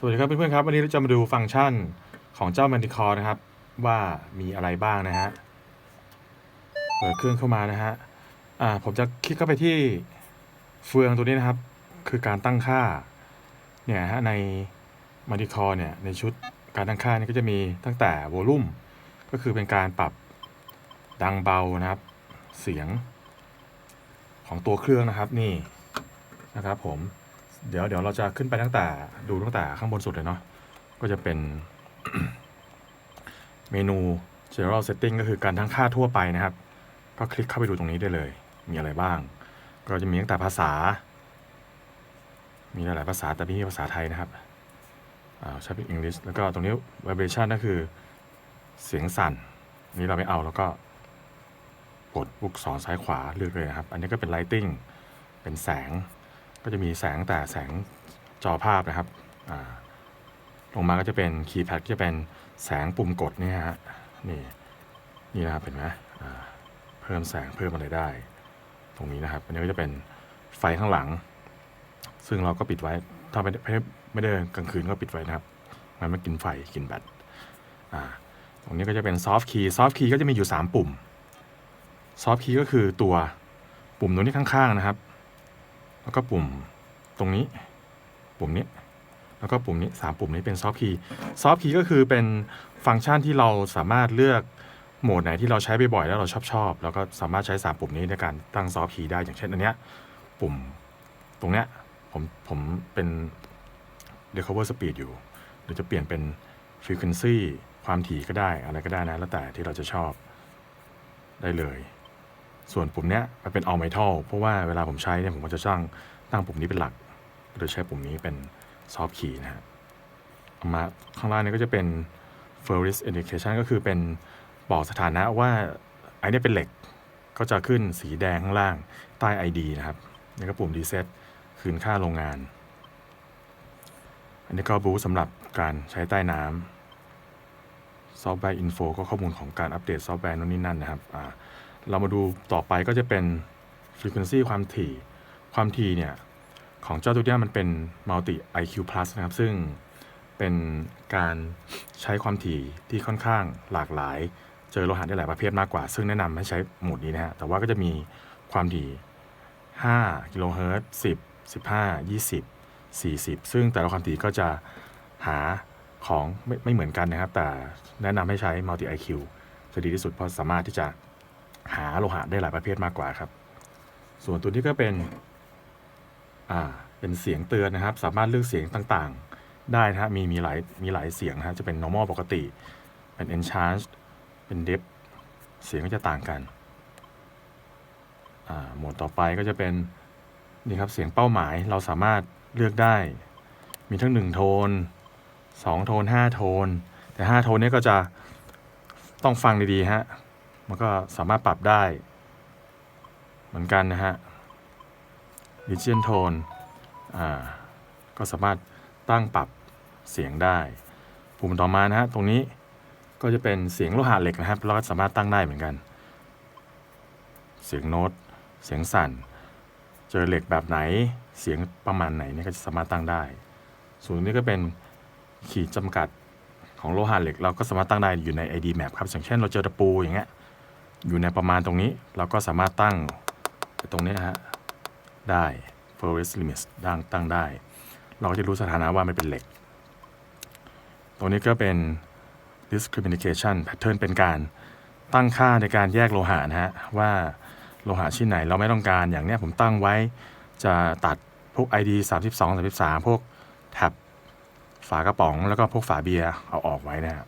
สวัสดีครับเพื่อนๆครับวันนี้เราจะมาดูฟังก์ชันของเจ้า Manticore นะครับ ว่ามีอะไรบ้างนะฮะเปิดเครื่องเข้ามานะฮะอ่าผมจะคลิกเข้าไปที่เฟืองตัวนี้นะครับ คือการตั้งค่าเนี่ยฮะใน Manticore เนี่ยในชุดการตั้งค่านี่ก็จะมีตั้งแต่วอลลุ่มก็คือเป็นการปรับดังเบานะครับ เสียงของตัวเครื่องนะครับนี่นะครับผม เดี๋ยวเดี๋ยวเราจะขึ้นไปตั้งแต่ดูตั้งแต่ข้างบนสุดเลยเนาะก็จะเป็นเมนู general setting ก็คือการทั้งค่าทั่วไปนะครับ ก็คลิกเข้าไปดูตรงนี้ได้เลย มีอะไรบ้าง ก็จะมีตั้งแต่ภาษา มีหลายภาษาแต่ไม่มีภาษาไทยนะครับอ่าใช้เป็น English แล้วก็ตรงนี้ vibration ก็คือเสียงสั่นนนี้เราไม่เอาแล้วก็กดลูกศรซ้ายขวาเลือกเลยนะครับ อันนี้ก็เป็น lighting เป็นแสง ก็จะมีแสงแต่แสงจอภาพนะครับลงมาก็จะเป็นคีย์แพดก็จะเป็นแสงปุ่มกดเนี่ยฮะนี่นี่นะครับเห็นไหมเพิ่มแสงเพิ่มอะไรได้ ตรงนี้นะครับอันนี้ก็จะเป็นไฟข้างหลัง ซึ่งเราก็ปิดไว้ถ้าไม่ได้ไม่ได้กลางคืนก็ปิดไว้นะครับมันไม่กินไฟกินแบตตรงนี้ก็จะเป็นซอฟต์คีย์ซอฟต์คีย์ก็จะมีอยู่ 3 ปุ่มซอฟต์คีย์ก็คือตัวปุ่มตรงนี้ข้างๆนะครับ แล้วก็ปุ่มตรงนี้ ปุ่มนี้ แล้วก็ปุ่มนี้สามปุ่มนี้เป็นซอฟต์คีย์ซอฟต์คีย์ก็คือเป็นฟังก์ชันที่เราสามารถเลือกโหมดไหนที่เราใช้บ่อยๆแล้วเราชอบชอบแล้วก็สามารถใช้สามปุ่มนี้ในการตั้งซอฟต์คีย์ได้อย่างเช่นอันเนี้ยปุ่มตรงเนี้ยผมผมเป็น recover speed อยู่ หรือจะเปลี่ยนเป็น frequency ความถี่ก็ได้อะไรก็ได้นะ แล้วแต่ที่เราจะชอบได้เลย ส่วนปุ่มเนี้ยมันเป็น all metal เพราะว่าเวลาผมใช้เนี่ยผมก็จะตั้งตั้งปุ่มนี้เป็นหลักก็จะใช้ปุ่มนี้เป็น soft key นะฮะเอามาข้างล่างนี้ก็จะเป็น Ferris indication ก็คือเป็นบอกสถานะว่าไอเนี่ยเป็นเหล็กก็จะขึ้นสีแดงข้างล่างใต้ ID นะครับนี่ก็ปุ่ม reset คืนค่าโรงงาน อันนี้ก็บูสำหรับการใช้ใต้น้ำซอฟต์แวร์อินโฟก็ข้อมูลของการอัปเดตซอฟต์แวร์นู่นนี่นั่นนะครับอ่า เรามาดูต่อไปก็จะเป็น frequency ความถี่ ความถี่เนี่ย ของเจ้าตัวเนี้ยมันเป็น multi IQ plus นะครับ ซึ่งเป็นการใช้ความถี่ที่ค่อนข้างหลากหลาย เจอโลหะได้หลายประเภทมากกว่า ซึ่งแนะนำให้ใช้โหมดนี้นะฮะ แต่ว่าก็จะมีความถี่5กิโลเฮิรตซ์10 15 20 40 ซึ่งแต่ละความถี่ก็จะหาของไม่ไม่เหมือนกันนะครับ แต่แนะนำให้ใช้ multi IQ จะดีที่สุดเพราะสามารถที่จะ หาโลหะได้หลายประเภทมากกว่าครับ ส่วนตัวนี้ก็เป็นอ่าเป็นเสียงเตือนนะครับ สามารถเลือกเสียงต่างๆ ได้นะฮะมีมีหลายมีหลายเสียงนะฮะจะเป็น normal ปกติ เป็น enchant เป็น depth เสียงก็จะต่างกันโหมดต่อไปก็จะเป็นนี่ครับเสียงเป้าหมายเราสามารถเลือกได้ มีทั้งหนึ่งโทนสองโทนห้าโทน แต่ห้าโทนนี้ก็จะต้องฟังดีๆฮะ มันก็สามารถปรับได้ เหมือนกันนะฮะ region tone อ่าก็สามารถตั้งปรับเสียงได้ปุ่มต่อมานะฮะตรงนี้ก็จะเป็นเสียงโลหะเหล็กนะครับ เราก็สามารถตั้งได้เหมือนกัน เสียงโน้ต เสียงสั่น เจอเหล็กแบบไหน เสียงประมาณไหนเนี่ยก็จะสามารถตั้งได้ ส่วนนี้ก็เป็นขีดจำกัดของโลหะเหล็ก เราก็สามารถตั้งได้อยู่ใน ID map ครับอย่างเช่นเราเจอตะปูอย่างเงี้ย อยู่ในประมาณตรงนี้เราก็สามารถตั้งตรงนี้ฮะได้ forest limits ตั้งตั้งได้ เราก็จะรู้สถานะว่ามันเป็นเหล็ก ตรงนี้ก็เป็น discrimination pattern เป็นการตั้งค่าในการแยกโลหะนะฮะว่าโลหะชิ้นไหนเราไม่ต้องการอย่างเนี้ยผมตั้งไว้จะตัดพวก ID 32 33 พวกแท็บฝากระป๋องแล้วก็พวกฝาเบียร์เอาออกไว้นะฮะ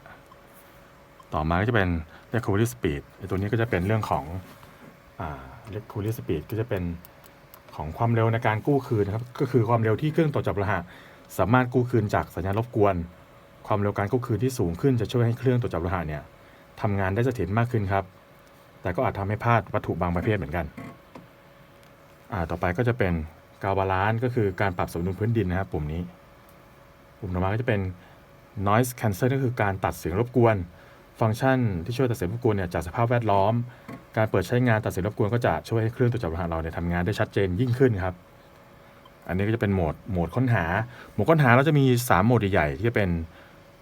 ต่อมาก็จะเป็น recovery speed ไอ้ตัวนี้ก็จะเป็นเรื่องของอ recovery speed ก็จะเป็นของความเร็วในการกู้คืนนะครับ ก็คือความเร็วที่เครื่องตรวจจับโลหะสามารถกู้คืนจากสัญญาณรบกวน ความเร็วการกู้คืนที่สูงขึ้นจะช่วยให้เครื่องตรวจจับโลหะเนี่ยทำงานได้เสถียรมากขึ้นครับ แต่ก็อาจทำให้พลาดวัตถุบางประเภทเหมือนกัน อ่า ต่อไปก็จะเป็นกาวบาลานซ์ก็คือการปรับสมดุลพื้นดินนะครับปุ่มนี้ ปุ่มต่อมาก็จะเป็น noise cancel ก็คือการตัดเสียงรบกวน ฟังก์ชันที่ช่วยตัดเสียงรบกวนเนี่ยจากสภาพแวดล้อม การเปิดใช้งานตัดเสียงรบกวนก็จะช่วยให้เครื่องตรวจจับโลหะเราเนี่ยทำงานได้ชัดเจนยิ่งขึ้นครับ อันนี้ก็จะเป็นโหมดโหมดค้นหา โหมดค้นหาเราจะมี 3 โหมดใหญ่ๆที่จะเป็น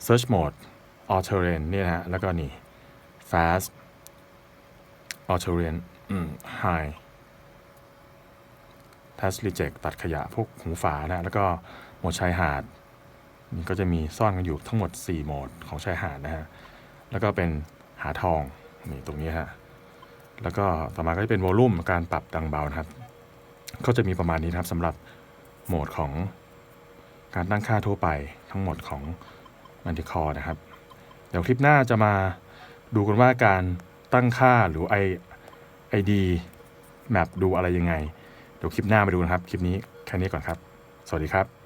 search mode all terrain เนี่ยนะฮะแล้วก็นี่ fast all terrain อืม high task reject ตัดขยะพวกหูฝานะแล้วก็โหมดชายหาดนี่ก็จะมีซ่อนกันอยู่ทั้งหมด 4 โหมดของชายหาดนะฮะ แล้วก็เป็นหาทองนี่ตรงนี้ฮะแล้วก็ต่อมาก็จะเป็นวอลลุ่มการปรับดังเบานะครับก็จะมีประมาณนี้นะครับสำหรับโหมดของการตั้งค่าทั่วไปทั้งหมดของ m a n t i c o r e นะครับ เดี๋ยวคลิปหน้าจะมาดูกันว่าการตั้งค่าหรือ i id map ดูอะไรยังไง เดี๋ยวคลิปหน้ามาดูนะครับ คลิปนี้แค่นี้ก่อนครับ สวัสดีครับ